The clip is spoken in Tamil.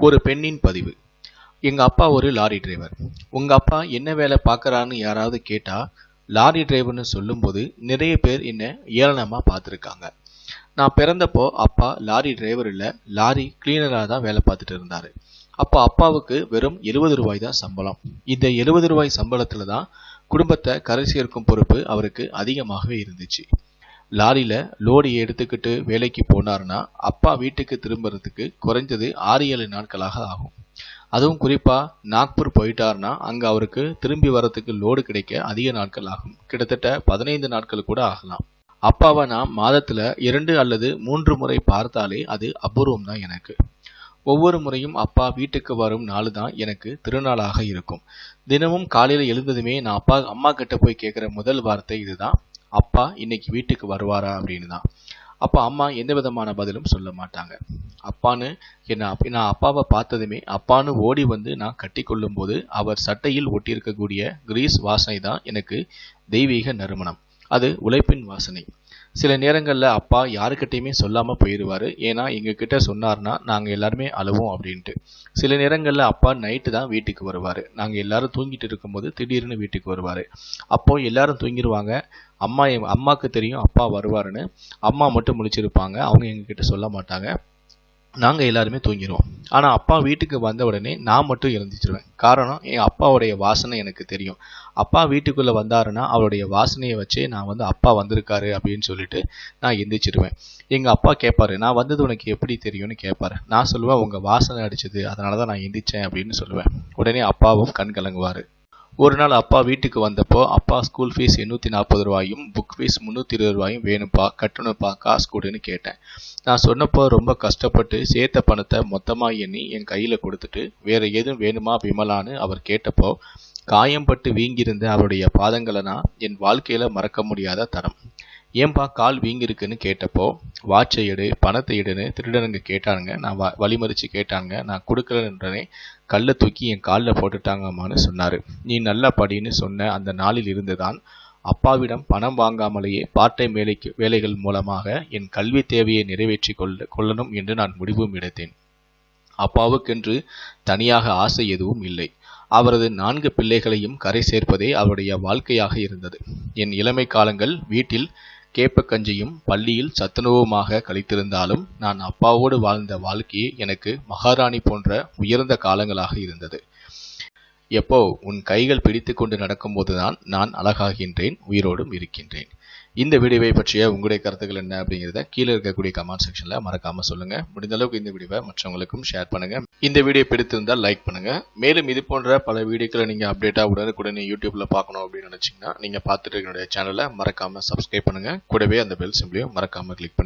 ஒரு பெண்ணின் பதிவு. எங்கள் அப்பா ஒரு லாரி டிரைவர். உங்கள் அப்பா என்ன வேலை பார்க்குறான்னு யாராவது கேட்டால் லாரி டிரைவர்னு சொல்லும்போது நிறைய பேர் என்ன ஏளனமாக பார்த்துருக்காங்க. நான் பிறந்தப்போ அப்பா லாரி டிரைவர் இல்லை லாரி கிளீனராக தான் வேலை பார்த்துட்டு இருந்தார். அப்போ அப்பாவுக்கு வெறும் எழுபது ரூபாய் தான் சம்பளம். இந்த எழுபது ரூபாய் சம்பளத்தில் தான் குடும்பத்தை கரை சேர்க்கும் பொறுப்பு அவருக்கு அதிகமாகவே இருந்துச்சு. லாரியில் லோடு எடுத்துக்கிட்டு வேலைக்கு போனார்னா அப்பா வீட்டுக்கு திரும்புறதுக்கு குறைஞ்சது ஆறு ஏழு நாட்களாக ஆகும். அதுவும் குறிப்பாக நாக்பூர் போயிட்டாருன்னா அங்கே அவருக்கு திரும்பி வரத்துக்கு லோடு கிடைக்க அதிக நாட்கள் ஆகும். கிட்டத்தட்ட பதினைந்து நாட்கள் கூட ஆகலாம். அப்பாவை நான் மாதத்தில் இரண்டு அல்லது மூன்று முறை பார்த்தாலே அது அபூர்வம் தான் எனக்கு. ஒவ்வொரு முறையும் அப்பா வீட்டுக்கு வரும் நாள் தான் எனக்கு திருநாளாக இருக்கும். தினமும் காலையில் எழுந்ததுமே நான் அப்பா அம்மா கிட்ட போய் கேட்குற முதல் வார்த்தை இதுதான். அப்பா இன்னைக்கு வீட்டுக்கு வருவாரா அப்படின்னு தான் அப்போ அம்மா எந்த விதமான பதிலும் சொல்ல மாட்டாங்க. அப்பான்னு என்ன நான் அப்பாவை பார்த்ததுமே அப்பான்னு ஓடி வந்து நான் கட்டி போது அவர் சட்டையில் ஒட்டியிருக்கக்கூடிய கிரீஸ் வாசனை தான் எனக்கு தெய்வீக நறுமணம். அது உழைப்பின் வாசனை. சில நேரங்களில் அப்பா யாருக்கிட்டையுமே சொல்லாமல் போயிடுவார் ஏன்னா எங்கள் கிட்ட சொன்னார்னா நாங்கள் எல்லாருமே அழுவோம் அப்படின்ட்டு. சில நேரங்களில் அப்பா நைட்டு தான் வீட்டுக்கு வருவார். நாங்கள் எல்லாரும் தூங்கிட்டு இருக்கும்போது திடீர்னு வீட்டுக்கு வருவார். அப்போ எல்லாரும் தூங்கிடுவாங்க அம்மா என் அம்மாவுக்கு தெரியும் அப்பா வருவாருன்னு. அம்மா மட்டும் முழிச்சிருப்பாங்க. அவங்க எங்ககிட்ட சொல்ல மாட்டாங்க. நாங்கள் எல்லாருமே தூங்கிடுவோம் ஆனால் அப்பா வீட்டுக்கு வந்த உடனே நான் மட்டும் எழுந்திச்சிருவேன் காரணம் என் அப்பாவுடைய வாசனை எனக்கு தெரியும். அப்பா வீட்டுக்குள்ளே வந்தாருன்னா அவருடைய வாசனையை வச்சே நான் வந்து அப்பா வந்திருக்காரு அப்படின்னு சொல்லிட்டு நான் எந்திரிச்சிருவேன். எங்கள் அப்பா கேட்பாரு நான் வந்தது உனக்கு எப்படி தெரியும்னு கேட்பாரு நான் சொல்லுவேன் உங்கள் வாசனை அடிச்சது அதனாலதான் நான் எந்திரிச்சேன் அப்படின்னு சொல்லுவேன். உடனே அப்பாவும் கண் கலங்குவார். ஒரு நாள் அப்பா வீட்டுக்கு வந்தப்போ அப்பா ஸ்கூல் ஃபீஸ் எண்ணூற்றி நாற்பது ரூபாயும் புக் ஃபீஸ் முந்நூற்றி இருபது ரூபாயும் வேணும்ப்பா கட்டணும்ப்பா காசு கொடுன்னு கேட்டேன். நான் சொன்னப்போ ரொம்ப கஷ்டப்பட்டு சேர்த்த பணத்தை மொத்தமாக எண்ணி என் கையில் கொடுத்துட்டு வேற எதுவும் வேணுமா விமலான்னு அவர் கேட்டப்போ காயம்பட்டு வீங்கியிருந்த அவருடைய பாதங்களை நான் என் வாழ்க்கையில் மறக்க முடியாத தரம். ஏன்பா கால் வீங்கிருக்குன்னு கேட்டப்போ வாட்சை எடு பணத்தை எடுன்னு திருடனுங்க கேட்டானுங்க. நான் வ வழிமறிச்சு கேட்டாங்க. நான் கொடுக்கலன்றனே கல்லை தூக்கி என் காலில் போட்டுட்டாங்கம்மான்னு சொன்னாரு. நீ நல்லா படின்னு சொன்ன அந்த நாளில் இருந்துதான் அப்பாவிடம் பணம் வாங்காமலேயே பார்ட் டைம் வேலைக்கு வேலைகள் மூலமாக என் கல்வி தேவையை நிறைவேற்றி கொள்ள கொள்ளணும் என்று நான் முடிவும் எடுத்தேன். அப்பாவுக்கென்று தனியாக ஆசை எதுவும் இல்லை. அவரது நான்கு பிள்ளைகளையும் கரை சேர்ப்பதே அவருடைய வாழ்க்கையாக இருந்தது. என் இளமை காலங்கள் வீட்டில் கேப்பக்கஞ்சியும் பள்ளியில் சத்துணவுமாக கழித்திருந்தாலும் நான் அப்பாவோடு வாழ்ந்த வாழ்க்கையே எனக்கு மகாராணி போன்ற உயர்ந்த காலங்களாக இருந்தது. எப்போ உன் கைகள் பிடித்து கொண்டு நடக்கும்போதுதான் நான் அழகாகின்றேன் உயிரோடும் இருக்கின்றேன். இந்த வீடியோவை பற்றிய உங்களுடைய கருத்துக்கள் என்ன அப்படிங்கிறத கீழே இருக்கக்கூடிய கமெண்ட் செக்ஷனில் மறக்காமல் சொல்லுங்கள் முடிந்த அளவுக்கு இந்த வீடியோவை மற்றவங்களுக்கும் ஷேர் பண்ணுங்கள் இந்த வீடியோ பிடித்திருந்தால் லைக் பண்ணுங்க. மேலும் இது போன்ற பல வீடியோக்களை நீங்க அப்டேட்டா உடனுக்குடனே யூடியூப்ல பார்க்கணும் அப்படின்னு நினைச்சீங்கன்னா நீங்க பார்த்துட்டு என்னுடைய சேனலை மறக்காம சப்ஸ்கிரைப் பண்ணுங்க. கூடவே அந்த பெல் சிம்பிளையும் மறக்காம கிளிக் பண்ணுங்க.